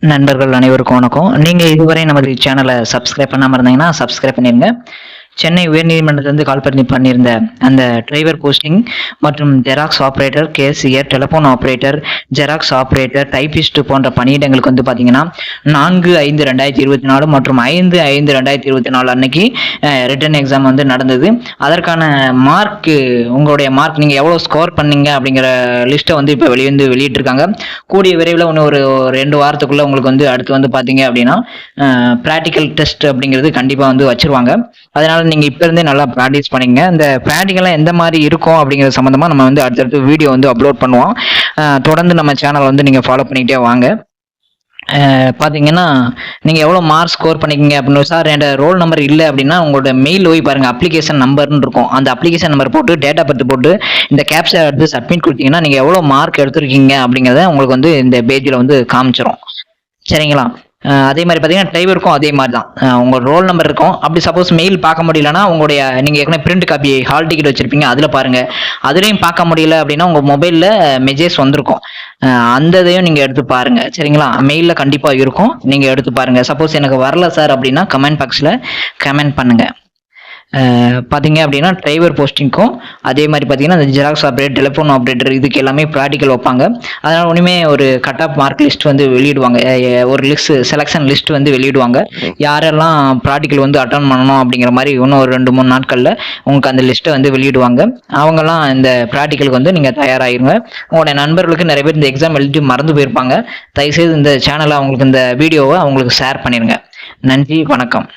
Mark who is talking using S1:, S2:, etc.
S1: நண்பர்கள் அனைவருக்கும் வணக்கம். நீங்கள் இதுவரை நமது சேனலை சப்ஸ்கிரைப் பண்ணாமல் இருந்தீங்கன்னா சப்ஸ்கிரைப் பண்ணிடுங்க சென்னை உயர்நீதிமன்றத்திலிருந்து கால் பண்ணி பண்ணியிருந்த அந்த டிரைவர் போஸ்டிங் மற்றும் xerox operator cashier telephone operator xerox operator typist போன்ற பணியிடங்களுக்கு வந்து பார்த்தீங்கன்னா நான்கு ஐந்து ரெண்டாயிரத்தி இருபத்தி நாலு மற்றும் ஐந்து ஐந்து ரெண்டாயிரத்தி இருபத்தி நாலு அன்னைக்கு ரிட்டன் எக்ஸாம் வந்து நடந்தது. அதற்கான மார்க் உங்களுடைய மார்க் நீங்கள் எவ்வளோ ஸ்கோர் பண்ணீங்க அப்படிங்கிற லிஸ்ட்டை வந்து இப்போ வெளியே வந்து வெளியிட்டிருக்காங்க. கூடிய விரைவில் இன்னும் ஒரு ரெண்டு வாரத்துக்குள்ளே உங்களுக்கு வந்து அடுத்து வந்து பார்த்தீங்க அப்படின்னா ப்ராக்டிக்கல் டெஸ்ட் அப்படிங்கிறது கண்டிப்பாக வந்து வச்சிருவாங்க. அதனால் நீங்கள் இப்போ இருந்தே நல்லா ப்ராக்டிஸ் பண்ணிங்க. இந்த ப்ராக்டிக்கலாக எந்த மாதிரி இருக்கும் அப்படிங்கிறது சம்மந்தமாக நம்ம வந்து அடுத்தடுத்து வீடியோ வந்து அப்லோட் பண்ணுவோம். தொடர்ந்து நம்ம சேனல் வந்து நீங்கள் ஃபாலோ பண்ணிக்கிட்டே வாங்க. பார்த்தீங்கன்னா நீங்கள் எவ்வளோ மார்க் ஸ்கோர் பண்ணிக்கிங்க அப்படின்னு சார் என் ரோல் நம்பர் இல்லை அப்படின்னா உங்களோட மெயில் போய் பாருங்கள் அப்ளிகேஷன் நம்பர்னு இருக்கும். அந்த அப்ளிகேஷன் நம்பர் போட்டு டேட்டா பற்றி போட்டு இந்த கேப்சா எடுத்து சப்மிட் கொடுத்தீங்கன்னா நீங்கள் எவ்வளோ மார்க் எடுத்திருக்கீங்க அப்படிங்கிறத உங்களுக்கு வந்து இந்த பேஜில் வந்து காமிச்சிடும் சரிங்களா? அதே மாதிரி பார்த்தீங்கன்னா டிரைவருக்கும் அதே மாதிரி தான் உங்கள் ரோல் நம்பர் இருக்கும். அப்படி சப்போஸ் மெயில் பார்க்க முடியலன்னா உங்களுடைய நீங்கள் ஏற்கனவே பிரிண்ட் காப்பி ஹால் டிக்கெட் வச்சுருப்பீங்க அதில் பாருங்கள் அதுலேயும் பார்க்க முடியல அப்படின்னா உங்கள் மொபைலில் மெசேஜ் வந்திருக்கும். அந்த இதையும் நீங்கள் எடுத்து பாருங்கள் சரிங்களா? மெயிலில் கண்டிப்பாக இருக்கும். நீங்கள் எடுத்து பாருங்கள் சப்போஸ் எனக்கு வரல சார் அப்படின்னா கமெண்ட் பாக்ஸில் கமெண்ட் பண்ணுங்கள் பார்த்தீங்க அப்படின்னா டிரைவர் போஸ்டிங்க்கும் அதே மாதிரி பார்த்தீங்கன்னா அந்த ஜெராக்ஸ் ஆப்ரேட் டெலிஃபோன் ஆப்ரேட்டர் இதுக்கு எல்லாமே ப்ராக்டிக்கல் வைப்பாங்க. அதனால் ஒன்றுமே ஒரு கட் ஆஃப் மார்க் லிஸ்ட் வந்து வெளியிடுவாங்க. ஒரு லிஸ்ட் செலெக்ஷன் லிஸ்ட் வந்து வெளியிடுவாங்க. யாரெல்லாம் ப்ராக்டிக்கல் வந்து அட்டன் பண்ணணும் அப்படிங்கிற மாதிரி இன்னும் ஒரு ரெண்டு மூணு நாட்களில் உங்களுக்கு அந்த லிஸ்ட்டை வந்து வெளியிடுவாங்க. அவங்கெல்லாம் இந்த ப்ராக்டிக்கலுக்கு வந்து நீங்கள் தயாராகிருங்க உங்களுடைய நண்பர்களுக்கு நிறைய பேர் இந்த எக்ஸாம் எழுதி மறந்து போயிருப்பாங்க. தயவுசெய்து இந்த சேனலை அவங்களுக்கு இந்த வீடியோவை அவங்களுக்கு ஷேர் பண்ணிடுங்க நன்றி வணக்கம்.